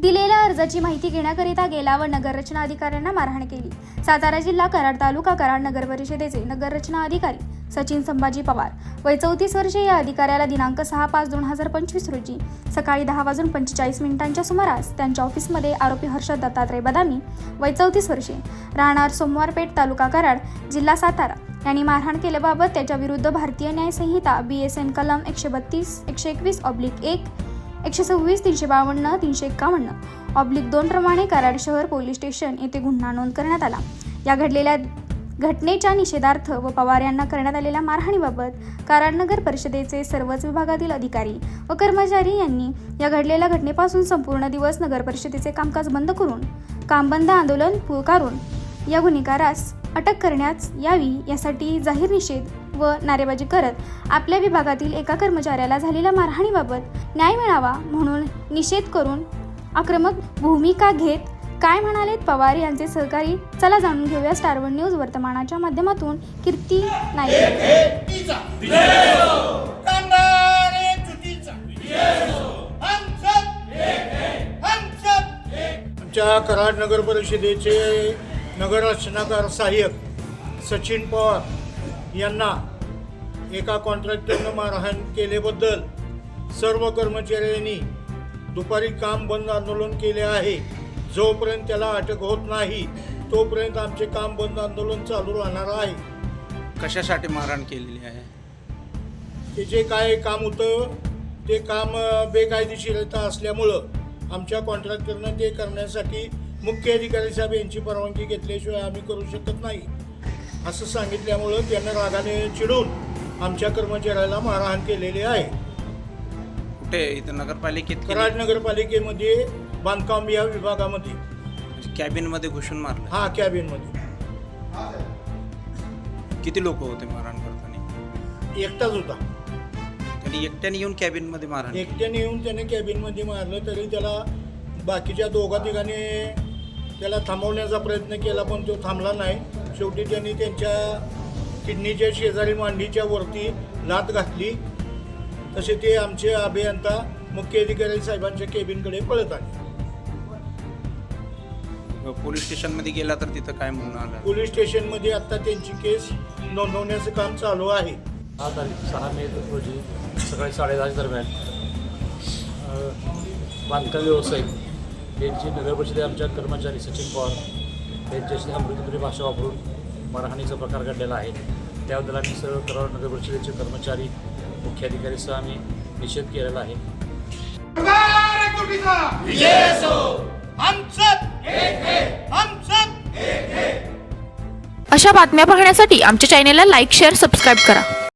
दिलेल्या अर्जाची माहिती घेण्याकरिता गेला व नगररचना अधिकाऱ्यांना मारहाण केली. सातारा जिल्हा कराड तालुका कराड नगर परिषदेचे नगररचना अधिकारी सचिन संभाजी पवार वय चौतीस वर्षे या अधिकाऱ्याला दिनांक सहा पाच दोन हजार पंचवीस रोजी सकाळी दहा वाजून पंचेचाळीस मिनिटांच्या सुमारास त्यांच्या ऑफिसमध्ये आरोपी हर्षद दत्तात्रय बदामी वय चौतीस वर्षे राहणार सोमवारपेठ तालुका कराड जिल्हा सातारा यांनी मारहाण केल्याबाबत त्याच्या विरुद्ध भारतीय न्यायसंहिता बी एस एन कलम एकशे बत्तीस एकशे एकवीस ऑब्लिक एक एकशे सव्वीस तीनशे बावन्न तीनशे एकावन्न. ऑब्लिक दोन प्रमाणे कराड शहर पोलीस स्टेशन येथे गुन्हा नोंद करण्यात आला. या घडलेल्या घटनेच्या निषेधार्थ व पवार यांना करण्यात आलेल्या मारहाणीबाबत कराड नगर परिषदेचे सर्वच विभागातील अधिकारी व कर्मचारी यांनी या घडलेल्या घटनेपासून संपूर्ण दिवस नगर परिषदेचे कामकाज बंद करून कामबंद आंदोलन पुकारून या गुन्हेगारास अटक करण्यात यावी यासाठी जाहीर निषेध व नारेबाजी करत आपल्या विभागातील एका कर्मचाऱ्याला झालेल्या मारहाणीबाबत न्याय मिळावा म्हणून निषेध करून आक्रमक भूमिका घेत काय म्हणालेत पवार यांचे सहकारी? चला जाणून घेऊया स्टार वन न्यूज वर्तमानाच्या माध्यमातून. कीर्ती नाईक. आमच्या कराड नगर परिषदेचे नगर रचनाकार सहाय्यक सचिन पवार यांना एका कॉन्ट्रॅक्टरनं मारहाण केल्याबद्दल सर्व कर्मचाऱ्यांनी दुपारी काम बंद आंदोलन केले आहे. जोपर्यंत त्याला अटक होत नाही तोपर्यंत आमचे काम बंद आंदोलन चालू राहणार आहे. कशासाठी मारहाण केलेली आहे? ते जे काय काम होतं ते काम बेकायदेशीरता असल्यामुळं आमच्या कॉन्ट्रॅक्टरनं ते करण्यासाठी मुख्य अधिकारी साहेब यांची परवानगी घेतल्याशिवाय आम्ही करू शकत नाही. असं सांगितल्यामुळं त्यानं रागाने चिडून आमच्या कर्मचाऱ्याला मारहाण केलेली आहे. कुठे इथं नगरपालिकेत? कराड नगरपालिकेमध्ये बांधकाम या विभागामध्ये. म्हणजे कॅबिनमध्ये घुसून मारलं. हा कॅबिनमध्ये. किती लोक होते मारहाण करताना? एकटाच होता. त्यांनी एकट्याने येऊन कॅबिनमध्ये मारहाण केली. एकट्याने येऊन त्याने कॅबिनमध्ये मारलं तरी त्याला बाकीच्या दोघा तिघांनी त्याला थांबवण्याचा प्रयत्न केला पण तो थांबला नाही. शेवटी त्यांनी त्यांच्या किडनीच्या शेजारी मांडीच्या वरती लात घातली. तसे ते आमचे अभियंता मुख्य अधिकारी साहेबांच्या केबिनकडे पळत आले. पोलीस स्टेशनमध्ये गेला तर तिथं काय म्हणून आलं? पोलीस स्टेशनमध्ये आता त्यांची केस नोंदवण्याचं काम चालू आहे. दहा तारीख सहा मे रोजी सकाळी साडेदहाच्या दरम्यान बांधकाम व्यावसायिक यांची नगर परिषदे आमच्या कर्मचारी सचिन पवार त्यांच्याशी अमृतपुरी भाषा वापरून मारहाणीचा प्रकार घडलेला आहे. त्याबद्दल आम्ही सर्व कराड नगर परिषदेचे कर्मचारी मुख्याधिकारीसह आम्ही निषेध केलेला आहे. अशा बातम्या पाहण्यासाठी आमच्या चॅनेलला लाईक शेअर सबस्क्राईब करा.